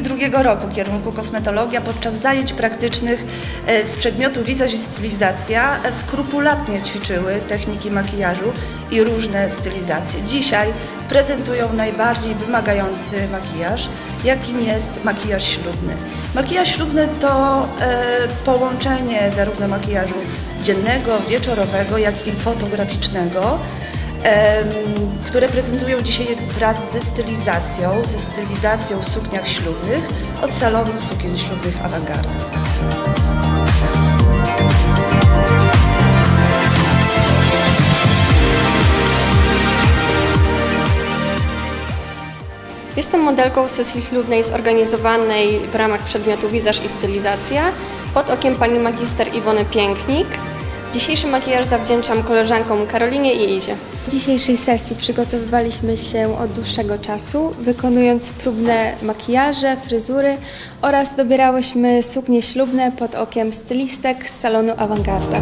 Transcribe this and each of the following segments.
drugiego roku kierunku kosmetologia podczas zajęć praktycznych e, z przedmiotu wizaż i stylizacja e, skrupulatnie ćwiczyły techniki makijażu i różne stylizacje. Dzisiaj prezentują najbardziej wymagający makijaż, jakim jest makijaż ślubny. Makijaż ślubny to e, połączenie zarówno makijażu dziennego, wieczorowego, jak i fotograficznego które prezentują dzisiaj wraz ze stylizacją, ze stylizacją w sukniach ślubnych od salonu sukien ślubnych Awangarda. Jestem modelką sesji ślubnej zorganizowanej w ramach przedmiotu wizaż i stylizacja pod okiem pani magister Iwony Pięknik. Dzisiejszy makijaż zawdzięczam koleżankom Karolinie i Izie. W dzisiejszej sesji przygotowywaliśmy się od dłuższego czasu, wykonując próbne makijaże, fryzury oraz dobierałyśmy suknie ślubne pod okiem stylistek z salonu Awangarda.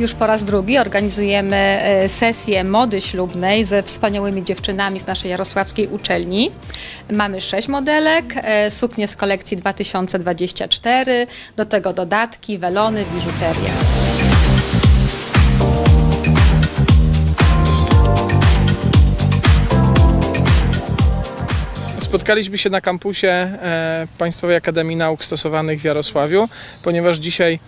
Już po raz drugi organizujemy e, sesję mody ślubnej ze wspaniałymi dziewczynami z naszej jarosławskiej uczelni. Mamy sześć modelek, e, suknie z kolekcji 2024, do tego dodatki, welony, biżuteria. Spotkaliśmy się na kampusie e, Państwowej Akademii Nauk Stosowanych w Jarosławiu, ponieważ dzisiaj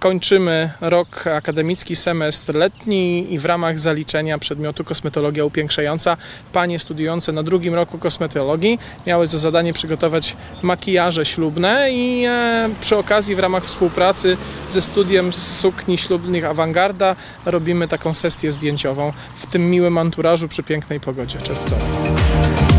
kończymy rok akademicki, semestr letni i w ramach zaliczenia przedmiotu kosmetologia upiększająca panie studiujące na drugim roku kosmetologii miały za zadanie przygotować makijaże ślubne i e, przy okazji w ramach współpracy ze studiem sukni ślubnych Awangarda robimy taką sesję zdjęciową w tym miłym anturażu przy pięknej pogodzie czerwcowej.